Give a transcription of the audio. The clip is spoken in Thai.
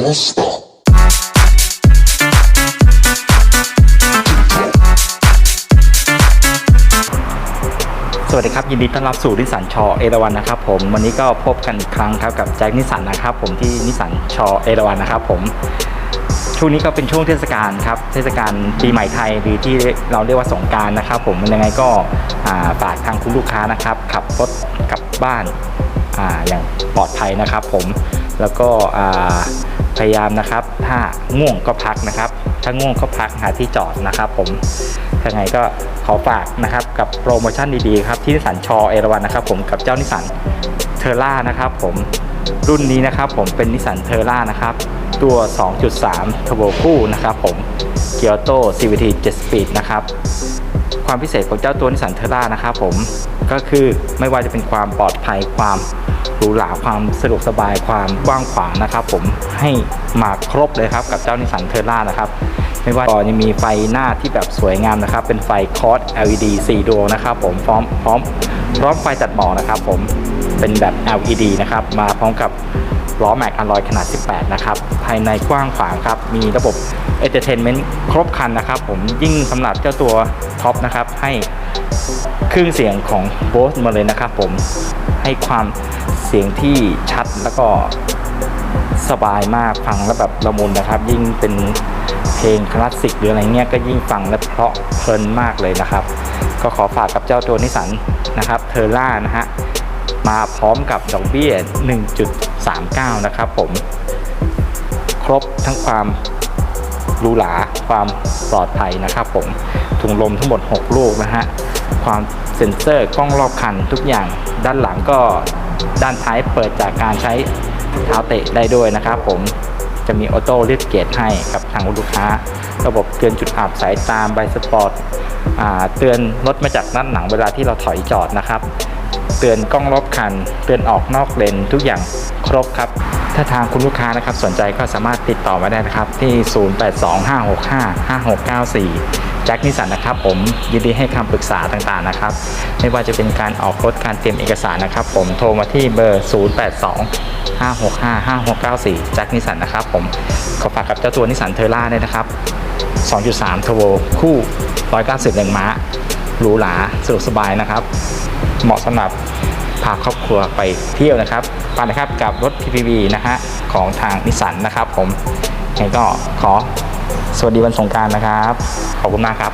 Costa. สวัสดีครับ ยินดีต้อนรับสู่นิสสันชอเอราวันนะครับผมวันนี้ก็พบกันอีกครั้งครับกับแจ็คนิสสันนะครับผมที่นิสสันชอเอราวันนะครับผมช่วงนี้ก็เป็นช่วงเทศกาลครับเทศกาลปีใหม่ไทยหรือที่เราเรียกว่าสงการนะครับผมมันยังไงก็ฝากทางคุณลูกค้านะครับขับรถกลับบ้านออย่างปลอดภัยนะครับผมแล้วก็ พยายามนะครับ ถ้าง่วงก็พักนะครับ ถ้าง่วงก็พักหาที่จอดนะครับ ผมยังไงก็ขอฝากนะครับกับโปรโมชั่นดีๆครับที่นิสสันชอเอราวันนะครับ ผมกับเจ้านิสันเทอร่านะครับผมรุ่นนี้นะครับผมเป็นนิสันเทอร่านะครับตัว 2.3 Turbo คู่นะครับผมเกียร์โต้ CVT 7 Speed นะครับ ความพิเศษของเจ้าตัวนิสสันเทอร่านะครับผมก็คือไม่ว่าจะเป็นความปลอดภัยความหรูหราความสะดวกสบายความกว้างขวางนะครับ ผมให้มาครบเลยครับกับเจ้านิสสันเทอร่านะครับไม่ว่าก็ยังมีไฟหน้าที่แบบสวยงามนะครับ เป็นไฟคอร์ส LED 4 ดวงนะครับ ผมพร้อมพร้อมพร้อมไฟตัดหมอกนะครับ ผม เป็นแบบ LED นะครับ มาพร้อมกับล้อแม็กอลลอยขนาด 18 นะครับ ภายในกว้างขวางครับ มีระบบ Entertainment ครบครันนะครับ ผมยิ่งสำหรับเจ้าตัวท็อปนะครับ ให้เครื่องเสียงของ Bose มาเลยนะครับผมให้ความเสียงที่ชัดแล้วก็สบายมากฟังแล้วแบบละมุนนะครับ ยิ่งเป็นเพลงคลาสสิกหรืออะไรเงี้ยก็ยิ่งฟังและเพราะเพลินมากเลยนะครับ ก็ขอฝากกับเจ้าตัวนิสสันนะครับเทอร่านะฮะ มาพร้อมกับดอกเบี้ย 1.39 นะครับผม ครบทั้งความหรูหราความปลอดภัยนะครับผม ถุงลมทั้งหมด 6 ลูกนะฮะ ความเซ็นเซอร์กล้องรอบคันทุกอย่างด้านหลังก็ด้านท้ายเปิดจากการใช้เท้าเตะได้ด้วยนะครับผมจะมีออโต้เรียกเกตให้กับทางลูกค้า ระบบเตือนจุดอับสายตามใบสปอร์ตเตือนรถมาจากด้านหลังเวลาที่เราถอยจอดนะครับ เตือนกล้องรอบคัน เตือนออกนอกเลนทุกอย่างครบครับ ถ้าทางคุณลูกค้านะครับสนใจก็สามารถติดต่อมาได้นะครับที่ 0825655694แจ็คนิสันนะครับผมยินดีให้คำปรึกษาต่างๆนะครับ ไม่ว่าจะเป็นการออกรถการเตรียมเอกสารนะครับ ผมโทรมาที่เบอร์ 0825655694แจ็คนิสันนะครับผมขอฝากกับเจ้าตัวนิสันเทอร่าด้วยนะครับ 2.3 Turbo คู่ 190แรงม้า หรูหราสะดวกสบายนะครับ เหมาะสำหรับพาครอบครัวไปเที่ยวนะครับไปนะครับกับรถ PPV นะฮะของทางนิสสันนะครับ ผมยังก็ขอสวัสดีวันสงการนะครับ ขอบคุณมากครับ